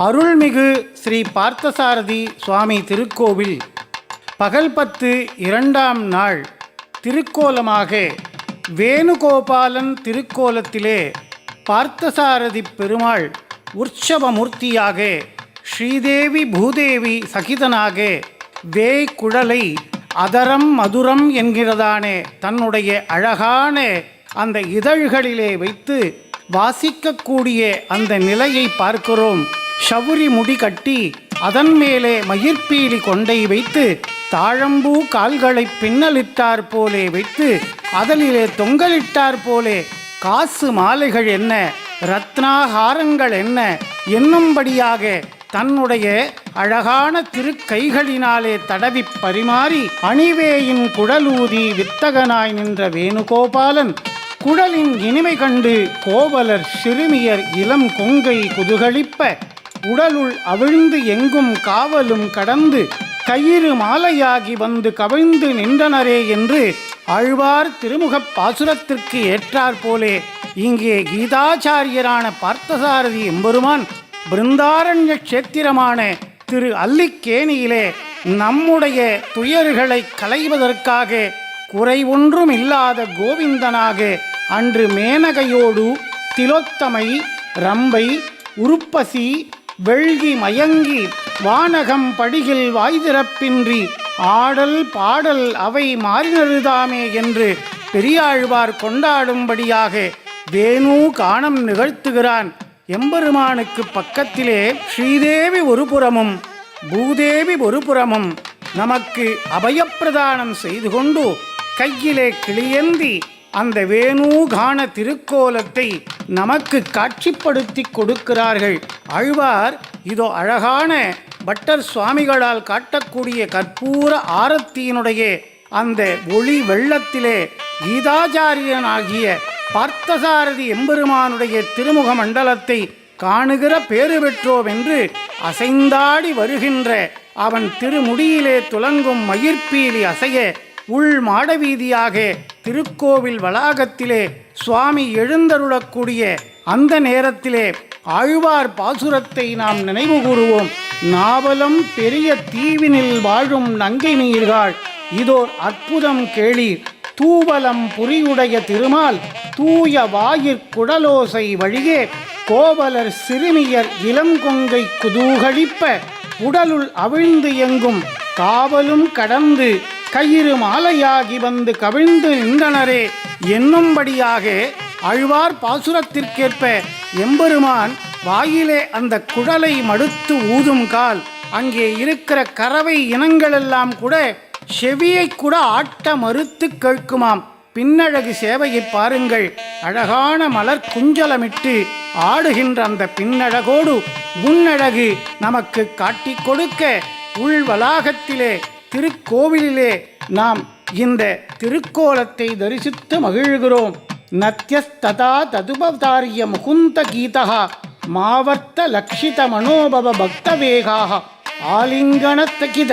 அருள்மிகு ஸ்ரீ பார்த்தசாரதி சுவாமி திருக்கோவில் பகல் பத்து இரண்டாம் நாள் திருக்கோலமாக வேணுகோபாலன் திருக்கோலத்திலே பார்த்தசாரதி பெருமாள் உற்சவமூர்த்தியாக ஸ்ரீதேவி பூதேவி சகிதனாக வேய் குழலை அதரம் மதுரம் என்கிறதானே தன்னுடைய அழகான அந்த இதழ்களிலே வைத்து வாசிக்கக்கூடிய அந்த நிலையை பார்க்கிறோம். ஷவுரி முடி கட்டி அதன் மேலே மயிர்பீலி கொண்டை வைத்து தாழம்பூ கால்களை பின்னலிட்டார் போலே வைத்து அதனிலே தொங்கலிட்டார் போலே காசு மாலைகள் என்ன ரத்னாகாரங்கள் என்ன என்னும்படியாக தன்னுடைய அழகான திருக்கைகளினாலே தடவி பரிமாறி அணிவேயின் குடலூதி வித்தகனாய் நின்ற வேணுகோபாலன் குடலின் இனிமை கண்டு கோவலர் சிறுமியர் இளம் கொங்கை குதுகளிப்ப உடலுள் அவிழ்ந்து எங்கும் காவலும் கடந்து கயிறு மாலையாகி வந்து கவிழ்ந்து நின்றனரே என்று ஆழ்வார் திருமுகப் பாசுரத்திற்கு ஏற்றாற் போலே. இங்கே கீதாச்சாரியரான பார்த்தசாரதி எம்பெருமான் பிருந்தாரண்ய கஷேத்திரமான திரு அல்லிக்கேணியிலே நம்முடைய துயர்களை களைவதற்காக குறை ஒன்றும் இல்லாத கோவிந்தனாக அன்று மேனகையோடு திலோத்தமை ரம்பை உருப்பசி வெள்கி மயங்கி வானகம் படிகில் வாய்திறப்பின்றி ஆடல் பாடல் அவை மாறினருதாமே என்று பெரியாழ்வார் கொண்டாடும்படியாக வேணு காணம் நிகழ்த்துகிறான். எம்பெருமானுக்கு பக்கத்திலே ஸ்ரீதேவி ஒரு புறமும் பூதேவி ஒரு புறமும் நமக்கு அபயப்பிரதானம் செய்து கொண்டு கையிலே கிளியந்தி அந்த வேணூகான திருக்கோலத்தை நமக்கு காட்சிப்படுத்தி கொடுக்கிறார்கள். ஆழ்வார் இதோ அழகான பட்டர் சுவாமிகளால் காட்டக்கூடிய கற்பூர ஆரத்தியினுடைய அந்த ஒளி வெள்ளத்திலே கீதாச்சாரியனாகிய பார்த்தசாரதி எம்பெருமானுடைய திருமுக மண்டலத்தை காணுகிற பேறு பெற்றோம் என்று அசைந்தாடி வருகின்ற அவன் திருமுடியிலே துலங்கும் மயிர்பீலி அசைய உள் மாடவீதியாக திருக்கோவில் வளாகத்திலே சுவாமி எழுந்தருளக்கூடிய அந்த நேரத்திலே ஆழ்வார் பாசுரத்தை நாம் நினைவு கூறுவோம். நாவலம் பெரிய தீவினில் வாழும் நங்கை நீர்கள். இதோர் அற்புதம் கேளீர். தூவலம் புரியுடைய திருமால் தூய வாயிற் குடலோசை வழியே கோவலர் சிறுமியர் இளங்கொங்கை குதூகழிப்ப உடலுள் அவிழ்ந்து எங்கும். காவலும் கடந்து கயிறு மாலையாகி வந்து கவிழ்ந்து நின்றனரே என்னும்படியாக அழ்வார் பாசுரத்திற்கேற்ப எம்பெருமான் வாயிலே அந்த குழலை மடுத்து ஊதும் கால் அங்கே இருக்கிற கறவை இனங்களெல்லாம் கூட செவியை கூட ஆட்ட மறுத்து கேட்குமாம். பின்னழகு சேவையை பாருங்கள். அழகான மலர் குஞ்சலமிட்டு ஆடுகின்ற அந்த பின்னழகோடு முன்னழகு நமக்கு காட்டிக் கொடுக்க உள் வளாகத்திலே திருக்கோவிலிலே நாம் இந்த திருக்கோலத்தை தரிசித்து மகிழ்கிறோம். நத்தியஸ்ததா ததுபதாரிய முகுந்த கீதா மாவர்த்த லக்ஷித மனோபவ பக்த வேகாக ஆலிங்கனத்தகித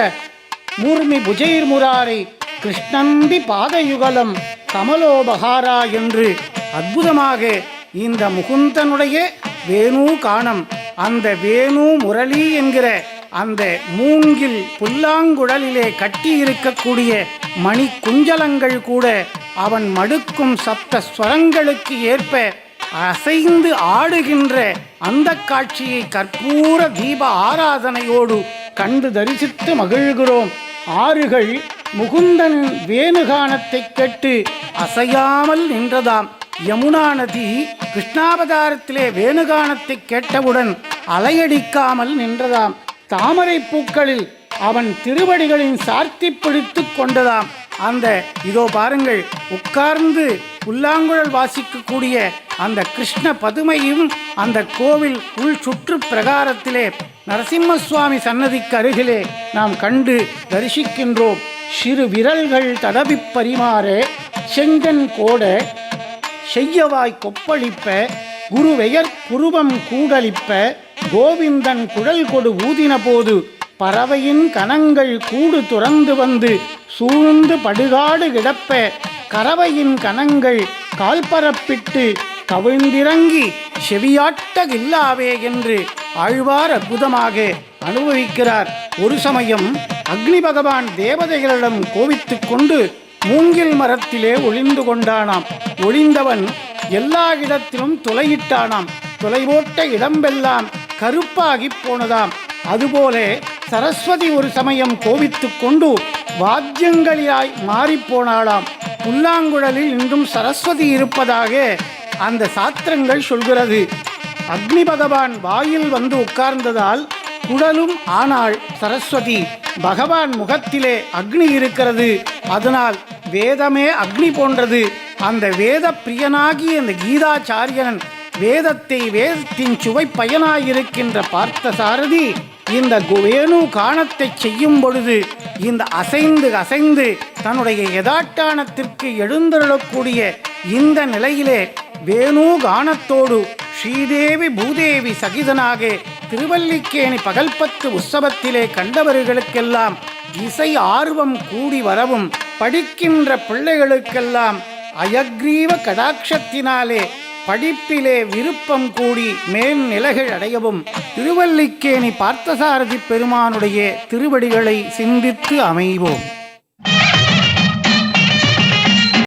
மூர்மி புஜைர்முராரை கிருஷ்ணந்தி பாதயுகலம் கமலோபகாரா என்று அற்புதமாக இந்த முகுந்தனுடைய வேணு காணம். அந்த வேணு முரளி என்கிற அந்த மூங்கில் புல்லாங்குழலிலே கட்டி இருக்கக்கூடிய மணி குஞ்சலங்கள் கூட அவன் மடுக்கும் சப்த ஸ்வரங்களுக்கு ஏற்ப அசைந்து ஆடுகின்ற அந்த காட்சியை கற்பூர தீப ஆராதனையோடு கண்டு தரிசித்து மகிழ்கிறோம். ஆறுகள் முகுந்தன் வேணுகானத்தை கேட்டு அசையாமல் நின்றதாம். யமுனா நதி கிருஷ்ணாவதாரத்திலே வேணுகானத்தை கேட்டவுடன் அலையடிக்காமல் நின்றதாம். தாமரை பூக்களில் அவன் திருவடிகளின் சார்த்தி பிடித்து கொண்டதாம். அந்த இதோ பாருங்கள் உட்கார்ந்து புல்லாங்குழல் வாசிக்கக்கூடிய அந்த கிருஷ்ண பதுமையும் அந்த கோவில் உள் சுற்று பிரகாரத்திலே நரசிம்ம சுவாமி சன்னதிக்கு அருகிலே நாம் கண்டு தரிசிக்கின்றோம். சிறு விரல்கள் தடவி பரிமாற செங்கன் கோட செய்யவாய் கொப்பளிப்ப குருவெயர் புருவம் கூடலிப்ப கோவிந்தன் குழல் கொடு ஊதின போது பறவையின் கணங்கள் கூடு துறந்து வந்து சூழ்ந்து படுகாடு கிடப்ப கறவையின் கணங்கள் கால்பரப்பிட்டு கவிழ்ந்திறங்கி செவியாட்டகில்லாவே என்று ஆழ்வார் அற்புதமாக அனுபவிக்கிறார். ஒரு சமயம் அக்னி பகவான் தேவதைகளிடம் கோவித்து கொண்டு மூங்கில் மரத்திலே ஒளிந்து கொண்டானாம். ஒளிந்தவன் எல்லா இடத்திலும் துளையிட்டானாம். துளைபோட்ட இடம்பெல்லாம் கருப்பாகி போனதாம். அதுபோல சரஸ்வதி ஒரு சமயம் கோபித்துக் கொண்டு வாத்தியங்களிலாய் மாறிப்போனாளாம் புல்லாங்குழலில் இன்றும் சரஸ்வதி இருப்பதாக அந்த சாத்திரங்கள் சொல்கிறது. அக்னி பகவான் வாயில் வந்து உட்கார்ந்ததால் குடலும் ஆனாள் சரஸ்வதி. பகவான் முகத்திலே அக்னி இருக்கிறது. அதனால் வேதமே அக்னி போன்றது. அந்த வேத பிரியனாகி அந்த கீதாச்சாரியன் வேதத்தை வேதத்தின் சுவை பயனாயிருக்கின்ற பார்த்த சாரதி இந்த கு- வேணு காணத்தை செய்யும் பொழுது இந்த அசைந்து அசைந்து தன்னுடைய எதாட்டானத்திற்கு எழுந்தருளக்கூடிய இந்த நிலையிலே வேணு கானத்தோடு ஸ்ரீதேவி பூதேவி சகிதனாக திருவல்லிக்கேணி பகல்பத்து உற்சவத்திலே கண்டவர்களுக்கெல்லாம் இசை ஆர்வம் கூடி வரவும் படிக்கின்ற பிள்ளைகளுக்கெல்லாம் அயக்ரீவ கடாட்சத்தினாலே படிப்பிலே விருப்பம் கூடி மேல் நிலைகள் அடையவும் திருவல்லிக்கேணி பார்த்தசாரதி பெருமானுடைய திருவடிகளை சிந்தித்து அமைவோம்.